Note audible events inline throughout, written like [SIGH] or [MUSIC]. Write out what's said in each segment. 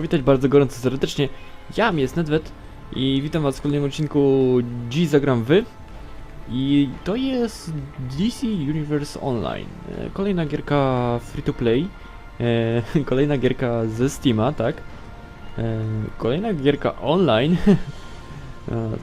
powitać bardzo gorąco serdecznie. Ja jest Nedwet i witam was w kolejnym odcinku Dziś zagram wy. I to jest DC Universe Online. E, Kolejna gierka free to play. E, [LAUGHS] kolejna gierka ze Steama, tak? E, kolejna gierka online. [LAUGHS]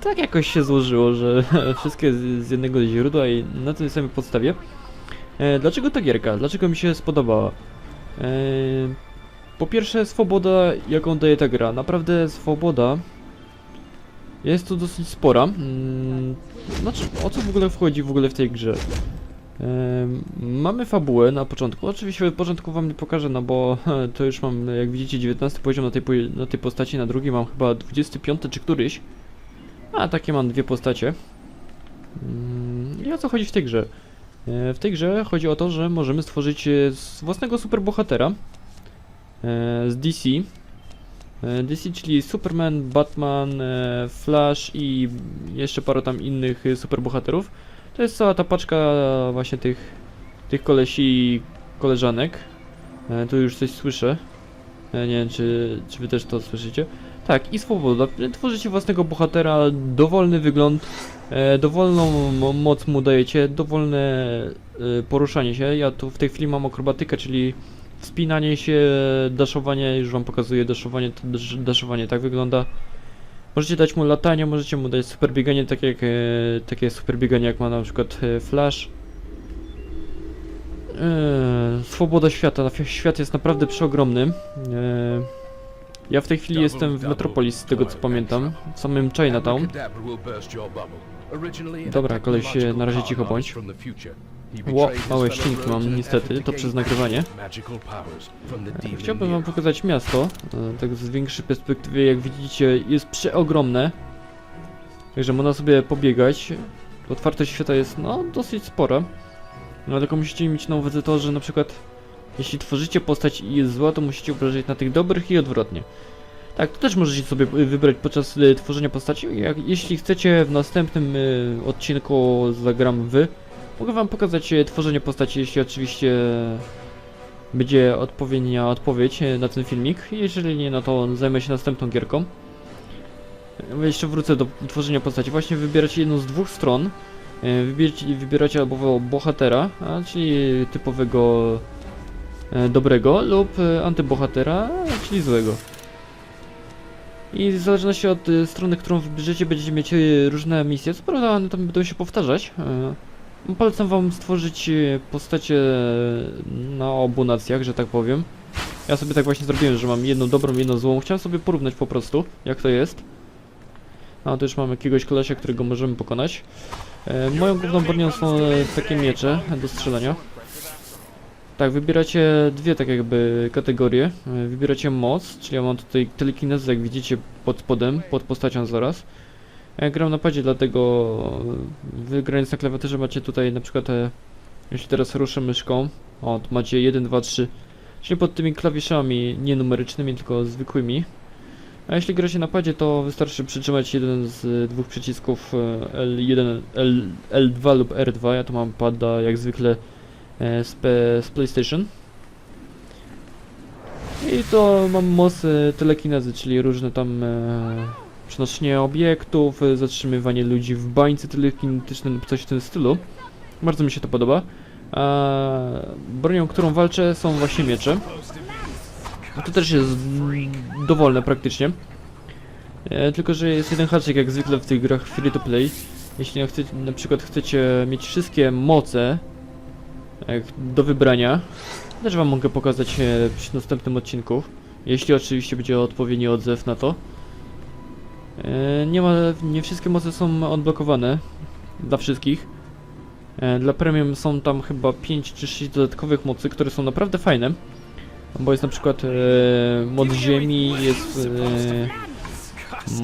Tak jakoś się złożyło, że [LAUGHS] wszystkie z, jednego źródła i na tej samej podstawie. Dlaczego ta gierka? Dlaczego mi się spodobała? Po pierwsze, swoboda, jaką daje ta gra. Naprawdę swoboda jest tu dosyć spora. Mm, Znaczy, o co w ogóle wchodzi w ogóle w tej grze? Mamy fabułę na początku. Oczywiście od początku wam nie pokażę, no bo [LAUGHS] to już mam, jak widzicie, 19 poziom na tej, na tej postaci, na drugiej mam chyba 25 czy któryś. A takie mam dwie postacie. Mm, I o co chodzi w tej grze? E, W tej grze chodzi o to, że możemy stworzyć e, własnego superbohatera z DC. E, DC, czyli Superman, Batman, e, Flash i jeszcze parę tam innych e, superbohaterów. To jest cała ta paczka właśnie tych, tych kolesi i koleżanek. E, Tu już coś słyszę. E, Nie wiem, czy, czy wy też to słyszycie. Tak, i swoboda. Tworzycie własnego bohatera, dowolny wygląd, e, dowolną mo- moc mu dajecie, dowolne e, poruszanie się. Ja tu w tej chwili mam akrobatykę, czyli wspinanie się, daszowanie, już wam pokazuję daszowanie, to dasz- daszowanie tak wygląda. Możecie dać mu latanie, możecie mu dać super bieganie, tak jak, e, takie super bieganie jak ma na przykład e, Flash. E, swoboda świata, świat jest naprawdę przeogromny. Ja w tej chwili jestem w Metropolis, z tego co pamiętam, w samym Chinatown. Dobra, koleś, e, na razie cicho bądź. Ło, małe ścinki mam niestety, to przez nagrywanie. Chciałbym wam pokazać miasto, e, tak z większej perspektywy, jak widzicie jest przeogromne. Także można sobie pobiegać. Otwartość świata jest no dosyć spora. No tylko musicie mieć na uwadze to, że na przykład jeśli tworzycie postać i jest zła, to musicie uważać na tych dobrych i odwrotnie. Tak, to też możecie sobie y, wybrać podczas tworzenia postaci. Jak, jeśli chcecie w następnym odcinku zagram wy, mogę wam pokazać y, tworzenie postaci, jeśli oczywiście będzie odpowiednia odpowiedź e, na ten filmik. Jeżeli nie, no to zajmę się następną gierką. E, Jeszcze wrócę do tworzenia postaci. Właśnie wybieracie jedną z dwóch stron. E, Wybieracie, wybieracie albo bohatera, czyli typowego e, dobrego, lub e, antybohatera, czyli złego. I w zależności od e, strony, którą wybierzecie, będziecie mieć e, różne misje. Co prawda one tam będą się powtarzać. E, Polecam wam stworzyć e, postacie na obu nacjach, że tak powiem. Ja sobie tak właśnie zrobiłem, że mam jedną dobrą, jedną złą. Chciałem sobie porównać po prostu, jak to jest. No to już mam jakiegoś kolesia, którego możemy pokonać. E, moją główną bronią są e, takie miecze do strzelania. Tak, wybieracie dwie tak jakby kategorie. E, wybieracie moc, czyli ja mam tutaj telekinezę, jak widzicie pod spodem, pod postacią zaraz. Ja gram na padzie, dlatego e, wy na klawiaturze macie tutaj na przykład, e, jeśli teraz ruszę myszką, o, macie 1, 2, 3, czyli pod tymi klawiszami nie numerycznymi, tylko zwykłymi. A jeśli gracie na padzie, to wystarczy przytrzymać jeden z e, dwóch przycisków e, L1, L, L2 lub R2. Ja tu mam pada jak zwykle e, z, z PlayStation. I to mam moc e, telekinezy, czyli różne tam e, przenoszenie obiektów, e, zatrzymywanie ludzi w bańce telekinetycznej lub coś w tym stylu. Bardzo mi się to podoba. A bronią, którą walczę są właśnie miecze. No To też jest dowolne praktycznie. E, tylko, że jest jeden haczyk jak zwykle w tych grach free to play. Jeśli na, przykład chcecie mieć wszystkie moce jak do wybrania, też wam mogę pokazać e, przy następnym odcinku. Jeśli oczywiście będzie odpowiedni odzew na to. E, nie ma, nie wszystkie moce są odblokowane dla wszystkich. E, dla premium są tam chyba 5 czy 6 dodatkowych mocy, które są naprawdę fajne. Bo jest na przykład e, moc ziemi, jest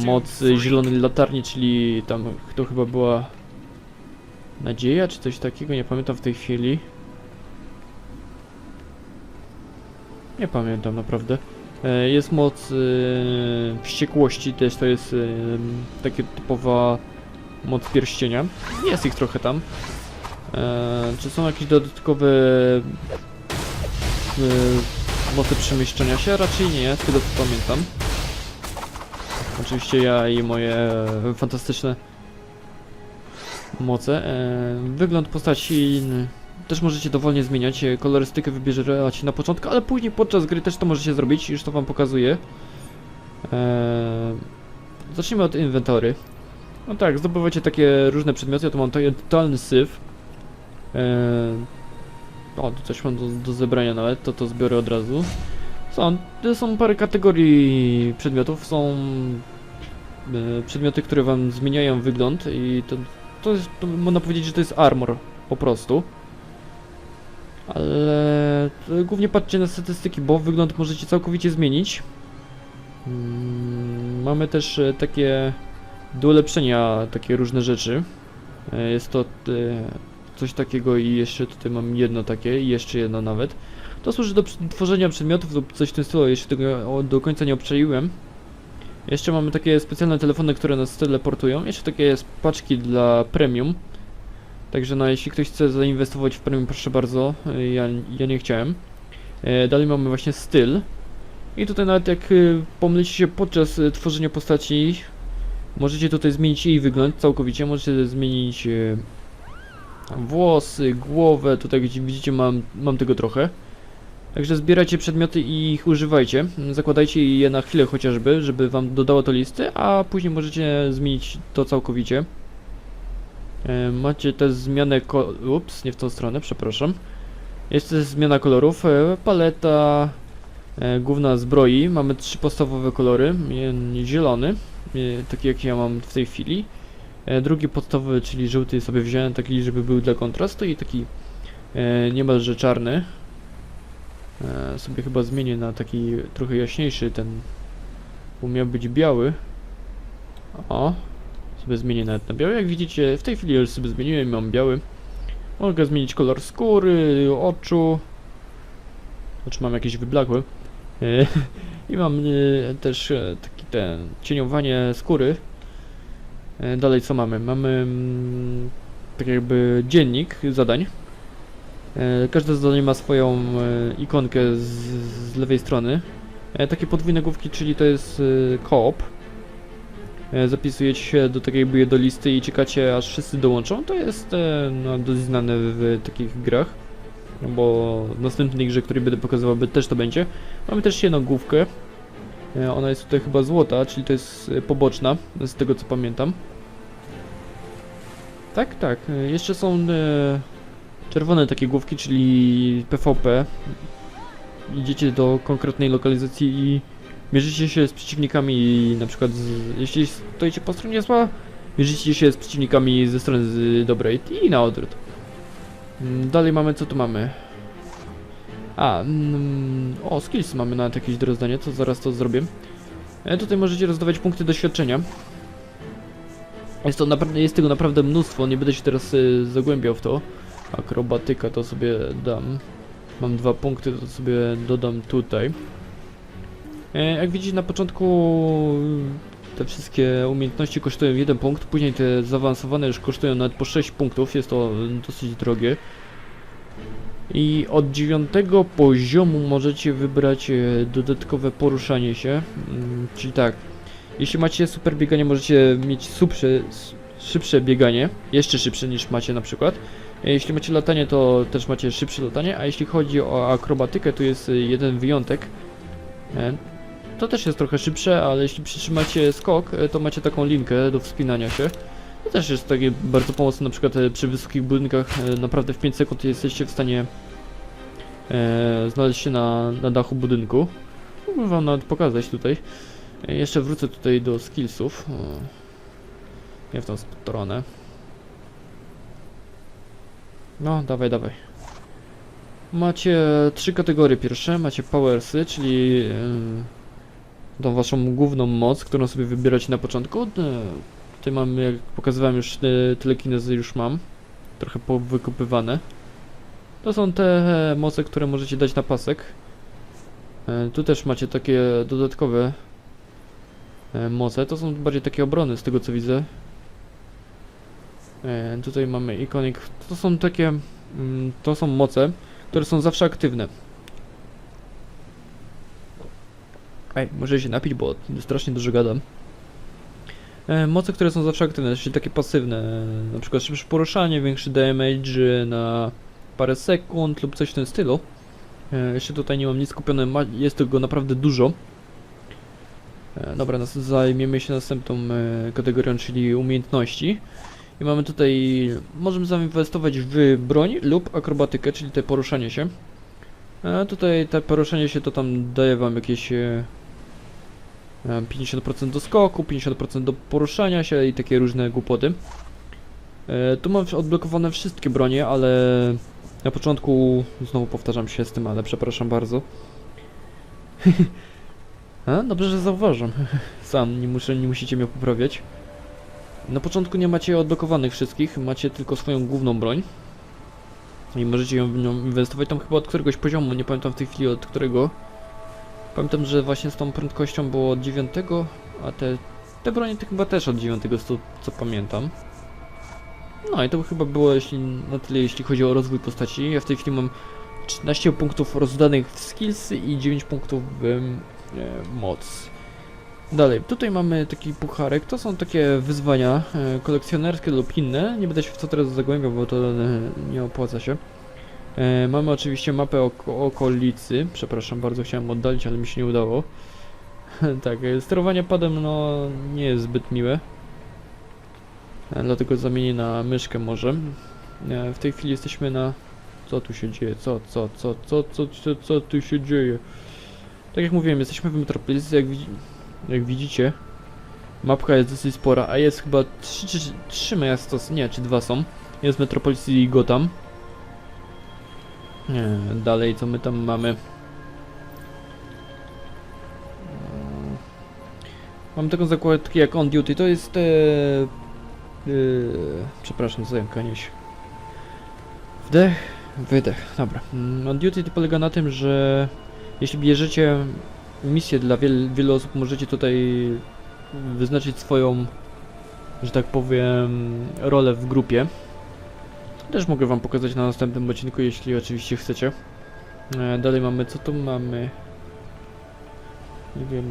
e, moc zielonej latarni, czyli tam to chyba była nadzieja czy coś takiego, nie pamiętam w tej chwili. Nie pamiętam naprawdę. E, jest moc e, wściekłości, też to jest e, takie typowa moc pierścienia. Jest ich trochę tam. Czy są jakieś dodatkowe mocy przemieszczania się? Raczej nie, z tego co pamiętam. Oczywiście ja i moje fantastyczne moce. Wygląd postaci też możecie dowolnie zmieniać. e, Kolorystykę wybieracie na początku, ale później podczas gry też to możecie zrobić, już to wam pokazuję. E, zacznijmy od inwentory. No tak, zdobywacie takie różne przedmioty. Ja tu mam totalny syf. E, o, tu coś mam do, do zebrania nawet, to to zbiorę od razu. Są, są parę kategorii przedmiotów. Są e, przedmioty, które wam zmieniają wygląd i to, to jest, to można powiedzieć, że to jest armor po prostu. Ale to głównie patrzcie na statystyki, bo wygląd możecie całkowicie zmienić. Mm, Mamy też e, takie do ulepszenia takie różne rzeczy. E, Jest to e, coś takiego i jeszcze tutaj mam jedno takie i jeszcze jedno nawet. To służy do tworzenia przedmiotów lub coś w tym stylu, jeszcze tego do końca nie obczaiłem. Jeszcze mamy takie specjalne telefony, które nas teleportują. Jeszcze takie paczki dla premium. Także no, jeśli ktoś chce zainwestować w premium, proszę bardzo. E, Ja, ja nie chciałem. E, Dalej mamy właśnie styl. I tutaj nawet jak y, pomylicie się podczas tworzenia postaci, możecie tutaj zmienić jej wygląd całkowicie. Możecie zmienić włosy, głowę. Tutaj gdzie widzicie mam, mam tego trochę. Także zbierajcie przedmioty i ich używajcie. Zakładajcie je na chwilę chociażby, żeby wam dodało to listy, a później możecie zmienić to całkowicie. E, Macie też zmianę. Ups, nie w tą stronę, przepraszam. Jest też zmiana kolorów. e, Paleta e, główna zbroi. Mamy trzy podstawowe kolory. Zielony, taki jak ja mam w tej chwili. Drugi podstawowy, czyli żółty sobie wziąłem, taki żeby był dla kontrastu i taki niemalże czarny. Sobie chyba zmienię na taki trochę jaśniejszy ten. Miał być biały. O, sobie zmienię nawet na biały. Jak widzicie, w tej chwili już sobie zmieniłem, mam biały. Mogę zmienić kolor skóry, oczu. Znaczy mam jakieś wyblakłe. E, [LAUGHS] I mam e, też e, taki ten cieniowanie skóry. Dalej co mamy? Mamy mm, tak jakby dziennik zadań. Każde zadanie ma swoją ikonkę z, z lewej strony. Takie podwójne główki, czyli to jest koop. E, Zapisujecie się do takiej jakby do listy i czekacie aż wszyscy dołączą. To jest e, no, dość znane w takich grach. No Bo w następnej grze, której będę pokazywał, też to będzie. Mamy też jedną główkę. E, Ona jest tutaj chyba złota, czyli to jest poboczna, z tego co pamiętam. Tak, tak. Jeszcze są czerwone takie główki, czyli PvP. Idziecie do konkretnej lokalizacji i mierzycie się z przeciwnikami na przykład z, jeśli stoicie po stronie zła, mierzycie się z przeciwnikami ze strony z dobrej i na odwrót. Mm, Dalej mamy, co tu mamy? A, mm, o, skills mamy nawet jakieś do rozdania, to zaraz to zrobię. E, tutaj możecie rozdawać punkty doświadczenia. Jest, to jest tego naprawdę mnóstwo, nie będę się teraz y, zagłębiał w to. Akrobatyka to sobie dam. Mam dwa punkty, to sobie dodam tutaj. E, jak widzicie na początku te wszystkie umiejętności kosztują jeden punkt, później te zaawansowane już kosztują nawet po 6 punktów, jest to y, dosyć drogie. I od dziewiątego poziomu możecie wybrać e, dodatkowe poruszanie się, mm, czyli tak, jeśli macie super bieganie, możecie mieć szybsze, s- szybsze bieganie, jeszcze szybsze niż macie na przykład. E, Jeśli macie latanie, to też macie szybsze latanie, a jeśli chodzi o akrobatykę, tu jest e, jeden wyjątek. To też jest trochę szybsze, ale jeśli przytrzymacie skok, e, to macie taką linkę do wspinania się. To też jest takie bardzo pomocne, na przykład e, przy wysokich budynkach, e, naprawdę w 5 sekund jesteście w stanie e, znaleźć się na, na dachu budynku. Mógłbym wam nawet pokazać tutaj. Jeszcze wrócę tutaj do skillsów. Nie w tą stronę. No, dawaj, dawaj. Macie trzy kategorie pierwsze. Macie powersy, czyli tą waszą główną moc, którą sobie wybieracie na początku. E, Tutaj mam, jak pokazywałem już, te telekinezy już mam. Trochę powykupywane. To są te moce, które możecie dać na pasek. E, Tu też macie takie dodatkowe e, moce. To są bardziej takie obrony z tego co widzę. E, Tutaj mamy ikonik. To są takie. mm, To są moce, które są zawsze aktywne. Ej, może się napić, bo strasznie dużo gadam. E, moce, które są zawsze aktywne, czyli takie pasywne, na przykład szybsze poruszanie, większy damage na parę sekund lub coś w tym stylu. E, jeszcze tutaj nie mam nic kupione, jest tego naprawdę dużo. E, dobra, zajmiemy się następną kategorią, czyli umiejętności. I mamy tutaj, możemy zainwestować w broń lub akrobatykę, czyli te poruszanie się. E, tutaj te poruszanie się to tam daje wam jakieś 50% do skoku, 50% do poruszania się i takie różne głupoty. E, tu mam odblokowane wszystkie bronie, ale na początku znowu powtarzam się z tym, ale przepraszam bardzo. [LAUGHS] A, dobrze, że zauważam. [LAUGHS] Sam nie muszę, nie musicie mnie poprawiać. Na początku nie macie odblokowanych wszystkich, macie tylko swoją główną broń. I możecie ją w nią inwestować tam chyba od któregoś poziomu, nie pamiętam w tej chwili od którego. Pamiętam, że właśnie z tą prędkością było od 9, a te, te bronie to chyba też od 9, z to, co pamiętam. No i to chyba było jeśli, na tyle jeśli chodzi o rozwój postaci. Ja w tej chwili mam 13 punktów rozdanych w skillsy i 9 punktów w e, moc. Dalej, tutaj mamy taki pucharek, to są takie wyzwania e, kolekcjonerskie lub inne, nie będę się w co teraz zagłębiał, bo to e, nie opłaca się. E, mamy oczywiście mapę oko okolicy, przepraszam bardzo, chciałem oddalić, ale mi się nie udało. [LAUGHS] tak, e, sterowanie padem no nie jest zbyt miłe. E, dlatego zamienię na myszkę może. E, w tej chwili jesteśmy na... Co tu się dzieje? Co, co, co, co, co, co, co tu się dzieje? Tak jak mówiłem, jesteśmy w Metropolis, jak, widzi jak widzicie. Mapka jest dosyć spora, a jest chyba trzy, czy, trzy miasta, nie, czy dwa są. Jest Metropolis i Gotham. Nie, dalej co my tam mamy? Mm. Mam taką zakładkę jak On Duty, to jest... E, e, przepraszam, zająkanie się. Wdech, wydech, dobra. Mm, On Duty to polega na tym, że jeśli bierzecie misję dla wiel, wielu osób, możecie tutaj wyznaczyć swoją, że tak powiem, rolę w grupie. Też mogę wam pokazać na następnym odcinku, jeśli oczywiście chcecie. E, dalej mamy, co tu mamy? Nie wiem,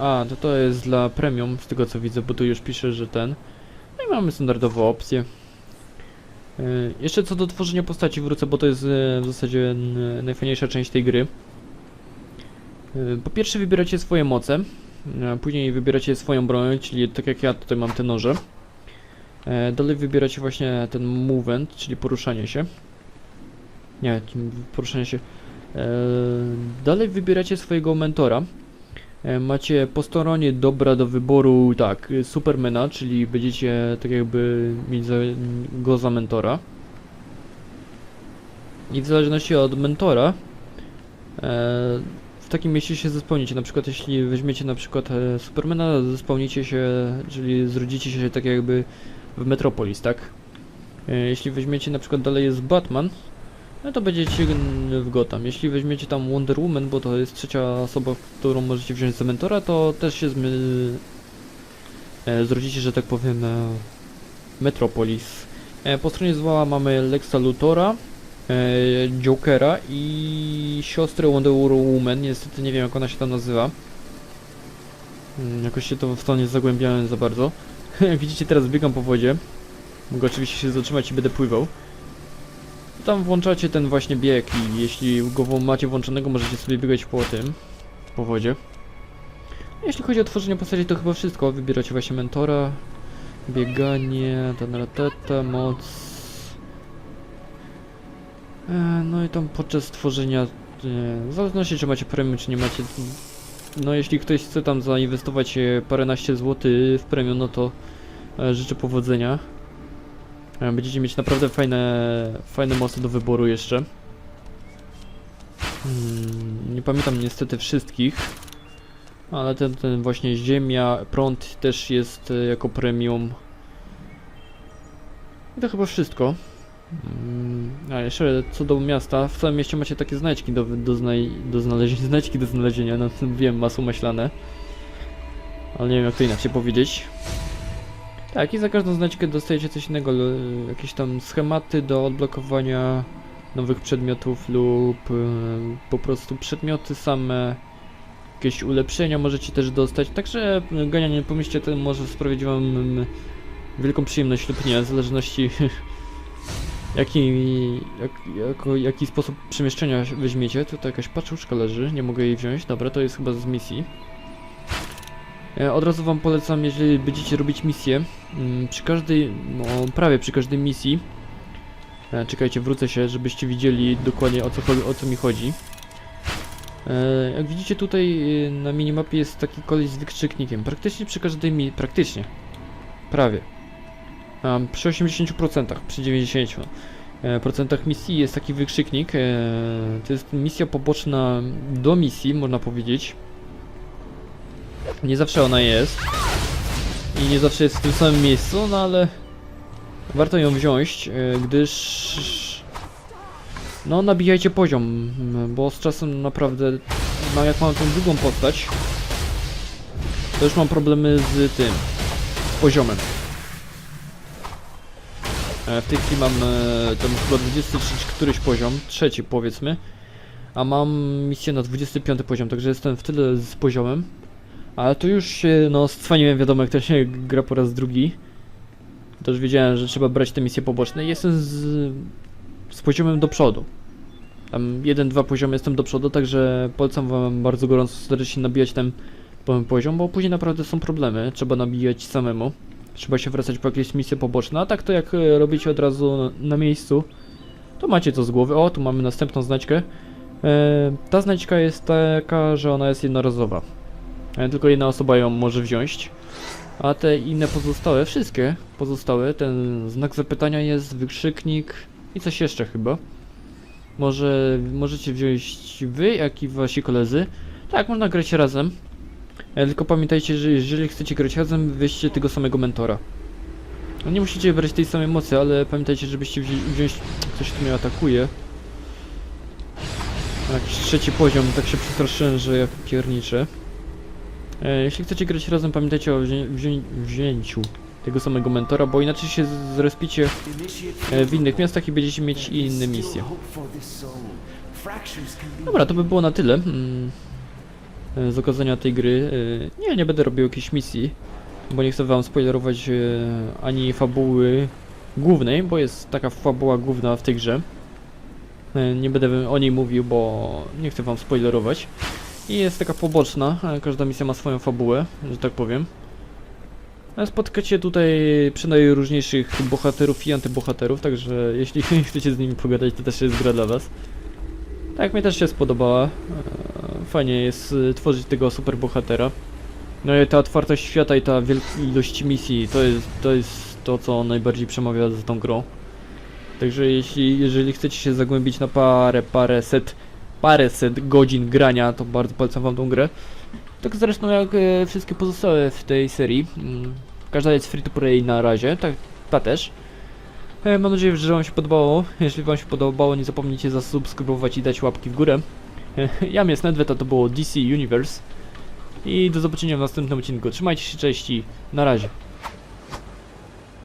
A, to to jest dla premium, z tego co widzę, bo tu już pisze, że ten. No i mamy standardową opcję. E, Jeszcze co do tworzenia postaci wrócę, bo to jest e, w zasadzie najfajniejsza część tej gry. E, Po pierwsze wybieracie swoje moce, e, później wybieracie swoją broń, czyli tak jak ja tutaj mam te noże. E, Dalej wybieracie właśnie ten movement, czyli poruszanie się. Nie, poruszanie się. E, Dalej wybieracie swojego mentora. E, Macie po stronie dobra do wyboru, tak, Supermana, czyli będziecie tak jakby mieć go za mentora. I w zależności od mentora, w takim mieście się zespełnicie. Na przykład jeśli weźmiecie na przykład Supermana, zespełnicie się, czyli zrodzicie się tak jakby w Metropolis, tak? E, jeśli weźmiecie na przykład dalej jest Batman, no to będziecie w Gotham. Jeśli weźmiecie tam Wonder Woman, bo to jest trzecia osoba, którą możecie wziąć za mentora, to też się zmy... e, zrodzicie, że tak powiem, Metropolis. E, po stronie zła mamy Lexa Luthora, e, Jokera i siostrę Wonder Woman. Niestety nie wiem jak ona się tam nazywa. Mm, Jakoś się to w to nie zagłębiałem za bardzo. [LAUGHS] Jak widzicie teraz biegam po wodzie. Mogę oczywiście się zatrzymać i będę pływał. Tam włączacie ten właśnie bieg i jeśli go macie włączonego, możecie sobie biegać po tym, po wodzie. Jeśli chodzi o tworzenie postaci, to chyba wszystko. Wybieracie właśnie mentora, bieganie, tata, moc. E, no i tam podczas tworzenia, e, w zależności czy macie premium, czy nie macie. No jeśli ktoś chce tam zainwestować e, paręnaście złotych w premium, no to życzę powodzenia. E, Będziecie mieć naprawdę fajne, fajne moce do wyboru jeszcze. Hmm, nie pamiętam niestety wszystkich. Ale ten, ten właśnie ziemia, prąd też jest e, jako premium. I to chyba wszystko. Mm, A jeszcze co do miasta, w całym mieście macie takie znajdźki do, do, znaj do znalezienia, [LAUGHS] znajdźki do znalezienia, no wiem, masło maślane. Ale nie wiem jak to inaczej powiedzieć. Tak, i za każdą znajdźkę dostajecie coś innego, jakieś tam schematy do odblokowania nowych przedmiotów lub e, po prostu przedmioty same, jakieś ulepszenia możecie też dostać, także e, ganianie po mieście to może sprawić wam wielką przyjemność lub nie, w zależności [LAUGHS] jaki, jak, jako, jaki sposób przemieszczenia weźmiecie. Tutaj jakaś paczuszka leży, nie mogę jej wziąć, dobra, to jest chyba z misji. E, Od razu wam polecam, jeżeli będziecie robić misję, mm, przy każdej, no prawie przy każdej misji, e, czekajcie, wrócę się, żebyście widzieli dokładnie o co, chodzi- o co mi chodzi. E, Jak widzicie tutaj e, na minimapie jest taki koleś z wykrzyknikiem, praktycznie przy każdej mi, praktycznie, prawie, przy 80%, przy 90% e, procentach misji jest taki wykrzyknik, to jest misja poboczna do misji, można powiedzieć. Nie zawsze ona jest. I nie zawsze jest w tym samym miejscu, no ale warto ją wziąć, e, gdyż no nabijajcie poziom, bo z czasem naprawdę no, jak mam tą drugą postać to już mam problemy z tym poziomem. E, W tej chwili mam e, tam chyba 23 któryś poziom, trzeci powiedzmy, a mam misję na 25 poziom, także jestem w tyle z poziomem. Ale to już no, stwaniłem, wiadomo, jak to się gra po raz drugi. Już wiedziałem, że trzeba brać te misje poboczne jestem z, z poziomem do przodu. Tam jeden, dwa poziomy jestem do przodu, także polecam wam bardzo gorąco serdecznie nabijać ten po- poziom, bo później naprawdę są problemy, trzeba nabijać samemu. Trzeba się wracać po jakieś misje poboczne, a tak to jak e, robicie od razu na, na miejscu, to macie to z głowy. O, tu mamy następną znaczkę. E, ta znaczka jest taka, że ona jest jednorazowa. E, Tylko jedna osoba ją może wziąć. A te inne pozostałe, wszystkie pozostałe, ten znak zapytania jest, wykrzyknik i coś jeszcze chyba. Może możecie wziąć wy, jak i wasi koledzy. Tak, można grać razem. E, Tylko pamiętajcie, że jeżeli chcecie grać razem, weźcie tego samego mentora. No nie musicie brać tej samej mocy, ale pamiętajcie, żebyście wzi wziąć... Coś tu mnie atakuje. Jakiś trzeci poziom, tak się przestraszyłem, że jak pierniczę. E, jeśli chcecie grać razem, pamiętajcie o wzię wzię wzięciu tego samego mentora, bo inaczej się zrespicie e, w innych miastach i będziecie mieć inne misje. Dobra, to by było na tyle mm, e, z okazania tej gry. Nie, nie będę robił jakiejś misji, bo nie chcę wam spoilerować ani fabuły głównej, bo jest taka fabuła główna w tej grze. Nie będę o niej mówił, bo nie chcę wam spoilerować. I jest taka poboczna, e, każda misja ma swoją fabułę, że tak powiem. A Spotkacie tutaj przy najróżniejszych bohaterów i antybohaterów, także [LAUGHS] jeśli chcecie z nimi pogadać, to też jest gra dla was. Tak, mnie też się spodobała. E, Fajnie jest e, tworzyć tego super bohatera. No i ta otwartość świata i ta wielka ilość misji, to jest, to jest to, co najbardziej przemawia za tą grą. Także jeśli, jeżeli chcecie się zagłębić na parę, parę set, parę set godzin grania, to bardzo polecam wam tą grę. Tak zresztą jak e, wszystkie pozostałe w tej serii. Mm, Każda jest free to play na razie, tak, ta też. E, Mam nadzieję, że wam się podobało. Jeśli wam się podobało, nie zapomnijcie zasubskrybować i dać łapki w górę. E, Ja jest Nedweta, to było DC Universe. I do zobaczenia w następnym odcinku. Trzymajcie się, cześć i na razie.